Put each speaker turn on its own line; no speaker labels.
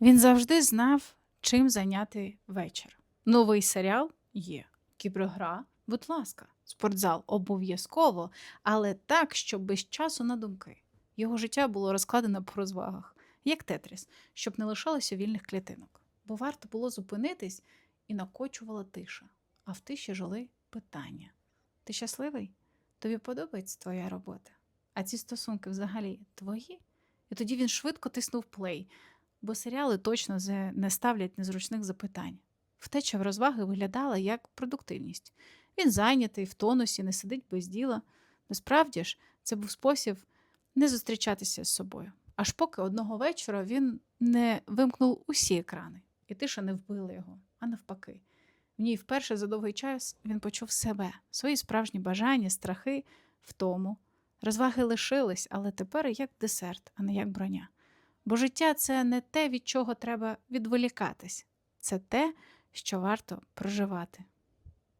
Він завжди знав, чим зайняти вечір. Новий серіал є. Кібергра, будь ласка, спортзал обов'язково, але так, щоб без часу на думки. Його життя було розкладено по розвагах, як тетріс, щоб не лишалося вільних клітинок. Бо варто було зупинитись і накочувала тиша. А в тиші жили питання: Ти щасливий? Тобі подобається твоя робота? А ці стосунки взагалі твої? І тоді він швидко тиснув плей, бо серіали точно не ставлять незручних запитань. Втеча в розваги виглядала як продуктивність. Він зайнятий, в тонусі, не сидить без діла. Насправді ж, це був спосіб не зустрічатися з собою. Аж поки одного вечора він не вимкнув усі екрани, і тиша не вбила його, а навпаки. В ній вперше за довгий час він почув себе, свої справжні бажання, страхи, втому. Розваги лишились, але тепер як десерт, а не як броня. Бо життя це не те, від чого треба відволікатись, це те, що варто проживати.